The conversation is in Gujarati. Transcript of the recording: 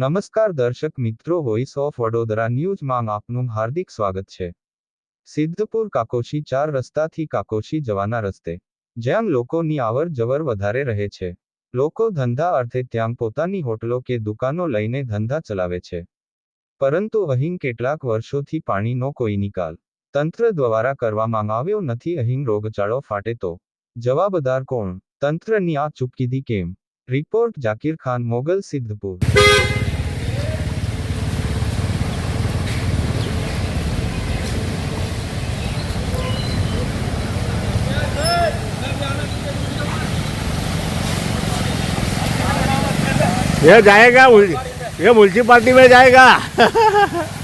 નમસ્કાર દર્શક મિત્રો વોઇસ ઓફ વડોદરા ન્યૂઝમાં આપનું હાર્દિક સ્વાગત છે. સિદ્ધપુર કાકોશી ચાર રસ્તાથી કાકોશી જવાના રસ્તે, જ્યાં લોકોની આવર જવર વધારે રહે છે. લોકો ધંધા અર્થે ત્યાં પોતાની હોટલો કે દુકાનો લઈને ધંધા ચલાવે છે. પરંતુ અહીં કેટલાક વર્ષોથી પાણીનો કોઈ નિકાલ, તંત્ર દ્વારા કરવામાં આવ્યો નથી. અહીં રોગચાળો ફાટે તો, જવાબદાર કોણ? તંત્રની આ ચૂપકીદી કેમ? રિપોર્ટ જાકીર ખાન, મોગલ સિદ્ધપુર. ये जाएगा ये म्यूनसिपाली में जाएगा।